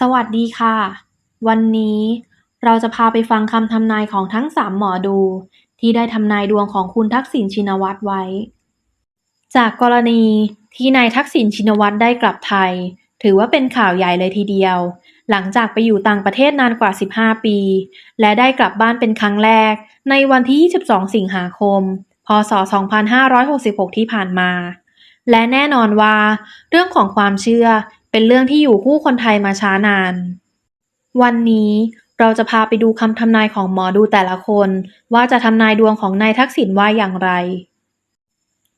สวัสดีค่ะ วันนี้เราจะพาไปฟังคำทำนายของทั้งสามหมอดู ที่ได้ทำนายดวงของคุณทักษิณชินวัตรไว้ จากกรณีที่นายทักษิณชินวัตรได้กลับไทย ถือว่าเป็นข่าวใหญ่เลยทีเดียว หลังจากไปอยู่ต่างประเทศนานกว่า 15 ปี และได้กลับบ้านเป็นครั้งแรก ในวันที่ 22 สิงหาคม พศ 2566 ที่ผ่านมา และแน่นอนว่า เรื่องของความเชื่อ เป็นเรื่องที่อยู่คู่คนไทยมาช้านาน วันนี้เราจะพาไปดูคำทำนายของหมอดูแต่ละคน ว่าจะทำนายดวงของนายทักษิณว่าอย่างไร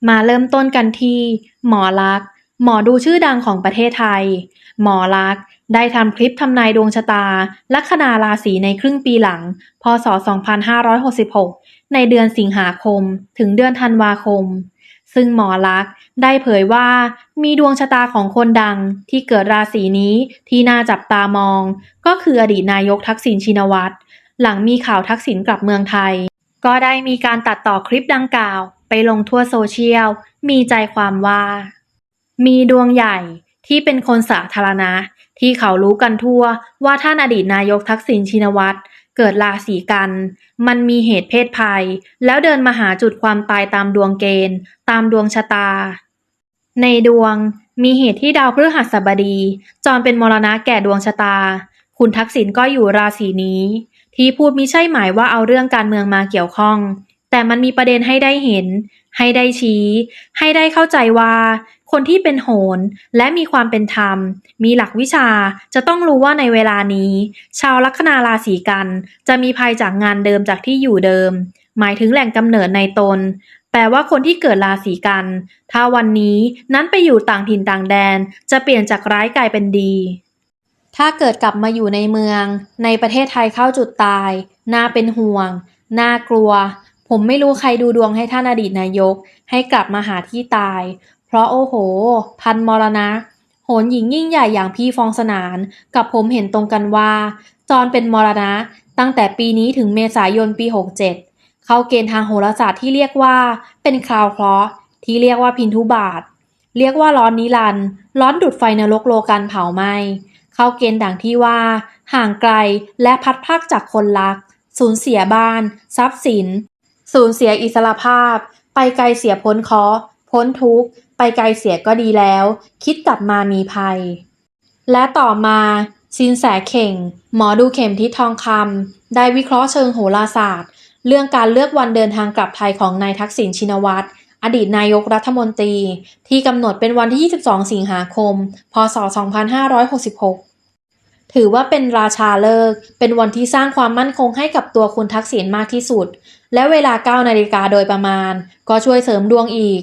มาเริ่มต้นกันที่ หมอลักษ์หมอดูชื่อดังของประเทศไทย หมอลักษ์ได้ทำคลิปทำนายดวงชะตา ลัคนาราศีในครึ่งปีหลัง พศ 2566 ในเดือนสิงหาคม ถึงเดือนธันวาคม ซึ่งหมอลักษ์ได้เผยว่ามีดวงชะตาของคนดังที่เกิดราศีนี้ที่น่าจับตามอง ก็คืออดีตนายกทักษิณชินวัตร หลังมีข่าวทักษิณกลับเมืองไทย ก็ได้มีการตัดต่อคลิปดังกล่าว ไปลงทั่วโซเชียล มีใจความว่า มีดวงใหญ่ที่เป็นคนสาธารณะ ที่เขารู้กันทั่วว่าท่านอดีตนายกทักษิณชินวัตร เกิดราศีกัน มันมีเหตุเพศภัย แล้วเดินมาหาจุดความตายตามดวงเกณฑ์ ตามดวงชะตา ในดวงมีเหตุที่ดาวพฤหัสบดี จรเป็นมรณะแก่ดวงชะตา คุณทักษิณก็อยู่ราศีนี้ ที่พูดมิใช่หมายว่าเอาเรื่องการเมืองมาเกี่ยวข้อง แต่มันมีประเด็นให้ได้เห็น ให้ได้ชี้ ให้ได้เข้าใจว่า คนที่เป็นโหรและมีความเป็นธรรม มีหลักวิชาจะต้องรู้ว่าในเวลานี้ ชาวลัคนาราศีกัน จะมีภัยจากงานเดิมจากที่อยู่เดิม หมายถึงแหล่งกำเนิดในตน แปลว่าคนที่เกิดราศีกัน ถ้าวันนี้นั้นไปอยู่ต่างถิ่นต่างแดน จะเปลี่ยนจากร้ายกลายเป็นดี ถ้าเกิดกลับมาอยู่ในเมือง ในประเทศไทยเข้าจุดตาย น่าเป็นห่วง น่ากลัวผมไม่รู้ใครดูดวงให้ท่านอดีตนายก ให้กลับมาหาที่ตาย เพราะโอ้โห พันมรณะ โหนหญิงยิ่งใหญ่อย่างพี่ฟองสนาน กับผมเห็นตรงกันว่าจรเป็นมรณะ ตั้งแต่ปีนี้ถึงเมษายนปี 67 เข้าเกณฑ์ทางโหราศาสตร์ที่เรียกว่า เป็นคราวเคราะห์ที่เรียกว่าพินทุบาท เรียกว่าร้อนนิรันดร์ร้อนดุดไฟนรกโลกันเผาไหม้เข้าเกณฑ์ดังที่ว่า ห่างไกลและพัดพรากจากคนรัก สูญเสียบ้าน ทรัพย์สิน สูญเสียอิสรภาพ ไปไกลเสียพ้นเคราะ พ้นทุกข์ ไปไกลเสียก็ดีแล้ว คิดกลับมามีภัย และต่อมาสินแสเข่ง หมอดูเข็มทิศทองคำได้วิเคราะห์เชิงโหราศาสตร์ เรื่องการเลือกวันเดินทางกลับไทยของนายทักษิณชินวัตรอดีตนายกรัฐมนตรี ที่กำหนดเป็นวันที่ 22 สิงหาคม พศ 2566 ถือว่าเป็นราชาเลิก เป็นวันที่สร้างความมั่นคงให้กับตัวคุณทักษิณมากที่สุด และเวลา 9 นาฬิกาโดยประมาณ ก็ช่วยเสริมดวงอีก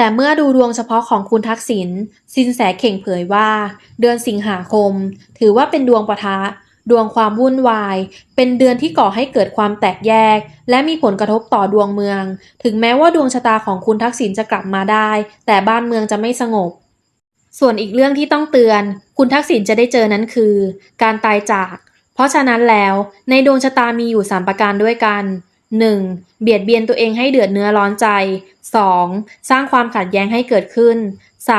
แต่เมื่อดูดวงเฉพาะของคุณทักษิณสินแสเข่งเผยว่า เดือนสิงหาคม ถือว่าเป็นดวงปะทะ ดวงความวุ่นวาย เป็นเดือนที่ก่อให้เกิดความแตกแยก และมีผลกระทบต่อดวงเมือง ถึงแม้ว่าดวงชะตาของคุณทักษิณจะกลับมาได้ แต่บ้านเมืองจะไม่สงบ ส่วนอีกเรื่องที่ต้องเตือน คุณทักษิณจะได้เจอนั้นคือ การตายจาก เพราะฉะนั้นแล้วในดวงชะตามีอยู่3ประการด้วยกัน 1. เบียดเบียนตัวเองให้เดือดเนื้อร้อนใจ 2. สร้างความขัดแย้งให้เกิดขึ้น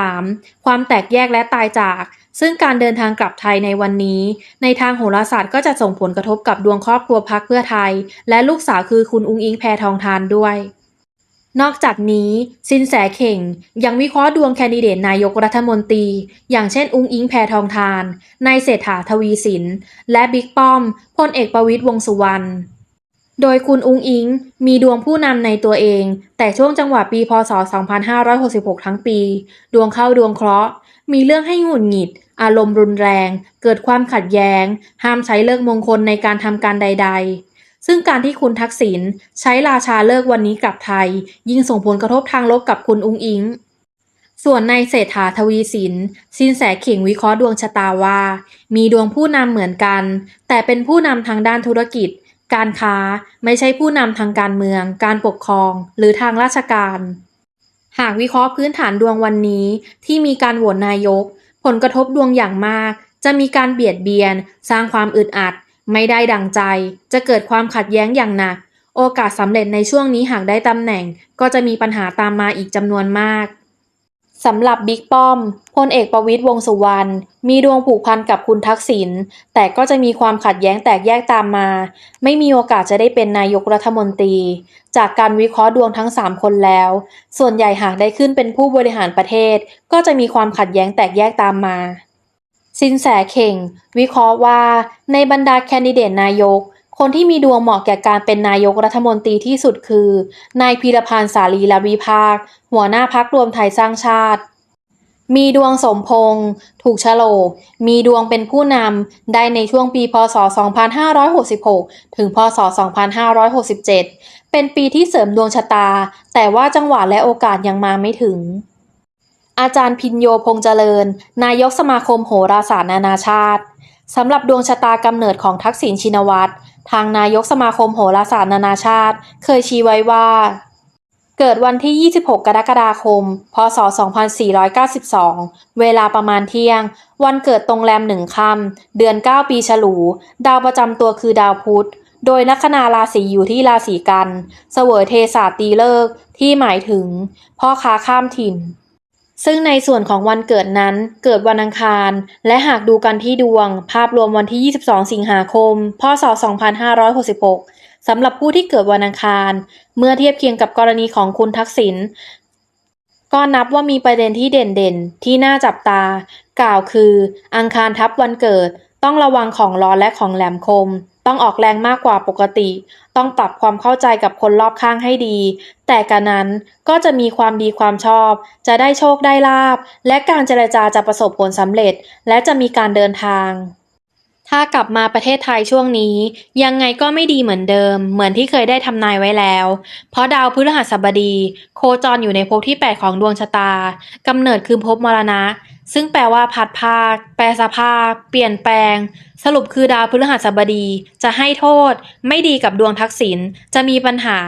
3. ความแตกแยกและตายจาก ซึ่งการเดินทางกลับไทยในวันนี้ ในทางโหราศาสตร์ก็จะส่งผลกระทบกับดวงครอบครัวพักเพื่อไทย และลูกสาวคือคุณอุ้งอิงแพทองทานด้วย นอกจากนี้ สินแสเข่งยังวิเคราะห์ดวงแคนดิเดตนายกรัฐมนตรี อย่างเช่น อุ้งอิงแพทองทานนายเศรษฐาทวีสิน และบิ๊กป้อมพลเอกประวิตรวงสุวรรณ โดยคุณอุงอิง มีดวงผู้นำในตัวเอง แต่ช่วงจังหวะปีพศ 2566 ทั้งปี ดวงเข้าดวงเคราะห์ มีเรื่องให้หงุดหงิด อารมณ์รุนแรง เกิดความขัดแย้ง ห้ามใช้เลิกมงคลในการทำการใด ๆ ซึ่งการที่คุณทักษิณใช้ราชาเลิกวันนี้กลับไทย ยิ่งส่งผลกระทบทางลบกับคุณอุงอิงส่วนในเศรษฐาทวีสินสินแสเข่งวิเคราะห์ดวงชะตาว่า มีดวงผู้นำเหมือนกัน แต่เป็นผู้นำทางด้านธุรกิจ การค้าไม่ใช่ผู้นำทางการเมือง การปกครอง หรือทางราชการ หากวิเคราะห์พื้นฐานดวงวันนี้ที่มีการโหวตนายก ผลกระทบดวงอย่างมาก จะมีการเบียดเบียน สร้างความอึดอัด ไม่ได้ดังใจ จะเกิดความขัดแย้งอย่างหนัก โอกาสสำเร็จในช่วงนี้หากได้ตำแหน่ง ก็จะมีปัญหาตามมาอีกจำนวนมาก สำหรับบิ๊กป้อมพลเอกประวิตรวงสุวรรณมีดวงผูกพันกับคุณทักษิณแต่ก็จะมีความขัดแย้งแตกแยกตามมา ไม่มีโอกาสจะได้เป็นนายกรัฐมนตรี จากการวิเคราะห์ดวงทั้ง 3 คนแล้ว ส่วนใหญ่หากได้ขึ้นเป็นผู้บริหารประเทศ ก็จะมีความขัดแย้งแตกแยกตามมาสินแสเข่ง วิเคราะห์ว่าในบรรดาแคนดิเดตนายก คนที่มีดวงเหมาะแก่การเป็นนายกรัฐมนตรีที่สุดคือ นายพีรพันธ์สาลีรวิภาค หัวหน้าพักรวมไทยสร้างชาติ มีดวงสมพงษ์ถูกโฉลก มีดวงเป็นผู้นำ ได้ในช่วงปีพศ 2566 ถึงพศ 2567 เป็นปีที่เสริมดวงชะตา แต่ว่าจังหวะและโอกาสยังมาไม่ถึงอาจารย์พินโยพงษ์เจริญ นายกสมาคมโหราศาสตร์นานาชาติ สำหรับดวงชะตากำเนิดของทักษิณชินวัตร ทางนายกสมาคมโหราศาสตร์นานาชาติ เคยชี้ไว้ว่า เกิดวันที่ 26 กรกฎาคม พศ 2492 เวลาประมาณเที่ยง วันเกิดตรงแรมหนึ่งค่ำเดือน 9 ปีฉลู ดาวประจำตัวคือดาวพุธ โดยลัคนาราศีอยู่ที่ราศีกัน เสวยเทศาสตร์ตีเลิกที่หมายถึง พ่อค้าข้ามถิ่น ซึ่งในส่วนของวันเกิดนั้นเกิดวันอังคาร และหากดูกันที่ดวง ภาพรวมวันที่ 22 สิงหาคม พศ 2566 สำหรับผู้ที่เกิดวันอังคาร เมื่อเทียบเคียงกับกรณีของคุณทักษิณก็นับว่ามีประเด็นที่เด่นๆ ที่น่าจับตา กล่าวคือ อังคารทับวันเกิด ต้องระวังของร้อนและของแหลมคม ต้องออกแรงมากกว่าปกติ ต้องปรับความเข้าใจกับคนรอบข้างให้ดี แต่การนั้นก็จะมีความดีความชอบ จะได้โชคได้ลาบ และการเจรจาจะประสบผลสำเร็จ และจะมีการเดินทาง ถ้ากลับมาประเทศไทยช่วงนี้ ยังไงก็ไม่ดีเหมือนเดิม เหมือนที่เคยได้ทำนายไว้แล้ว เพราะดาวพฤหัสบดี โคจรอยู่ในภพที่ 8 ของดวงชะตากำเนิดคือภพมรณะ ซึ่งแปลว่าพัดภาค แปลสภาพ เปลี่ยนแปลง สรุปคือดาวพฤหัสบดี จะให้โทษ ไม่ดีกับดวงทักษิณจะมีปัญหา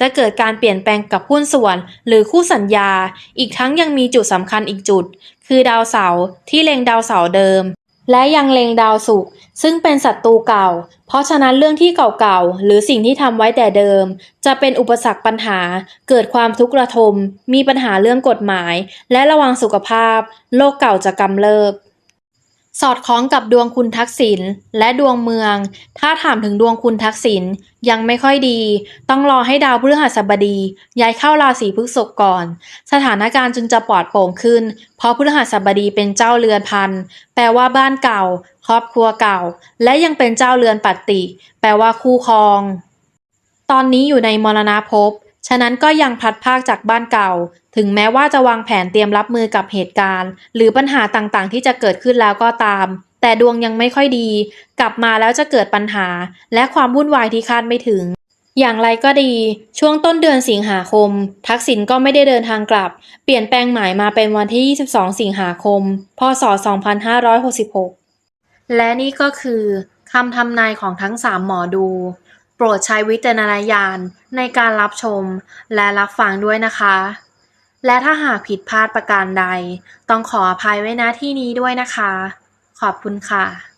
จะเกิดการเปลี่ยนแปลงกับหุ้นส่วน หรือคู่สัญญา อีกทั้งยังมีจุดสำคัญอีกจุด คือดาวเสาร์ที่เล็งดาวเสาร์เดิม และยังเล็งดาวศุกร์ซึ่งเป็นศัตรูเก่า เพราะฉะนั้นเรื่องที่เก่าๆ หรือสิ่งที่ทำไว้แต่เดิม จะเป็นอุปสรรคปัญหา เกิดความทุกข์ระทม มีปัญหาเรื่องกฎหมาย และระวังสุขภาพ โรคเก่าจะกำเริบ สอดคล้องกับดวงคุณทักษิณและดวงเมือง ถ้าถามถึงดวงคุณทักษิณยังไม่ค่อยดี ต้องรอให้ดาวพฤหัสบดี ย้ายเข้าราศีพฤษภก่อน สถานการณ์จึงจะปลอดโปร่งขึ้น เพราะพฤหัสบดีเป็นเจ้าเรือนพัน แปลว่าบ้านเก่า ครอบครัวเก่า และยังเป็นเจ้าเรือนปัตติ แปลว่าคู่ครอง ตอนนี้อยู่ในมรณภพ ฉะนั้นก็ยังพัดพรากจากบ้านเก่า ถึงแม้ว่าจะวางแผนเตรียมรับมือกับเหตุการณ์ หรือปัญหาต่างๆ ที่จะเกิดขึ้นแล้วก็ตาม แต่ดวงยังไม่ค่อยดี กลับมาแล้วจะเกิดปัญหา และความวุ่นวายที่คาดไม่ถึง อย่างไรก็ดี ช่วงต้นเดือนสิงหาคม ทักษิณก็ไม่ได้เดินทางกลับ เปลี่ยนแปลงหมายมาเป็นวันที่ 22 สิงหาคม พศ 2566 และนี่ก็คือคำทำนายของทั้ง3หมอดู ปรดใช้วิจารณญาณในการรับชมและรับฟังด้วยนะคะ และถ้าหากผิดพลาดประการใด ต้องขออภัยไว้ณที่นี้ด้วยนะคะ ขอบคุณค่ะ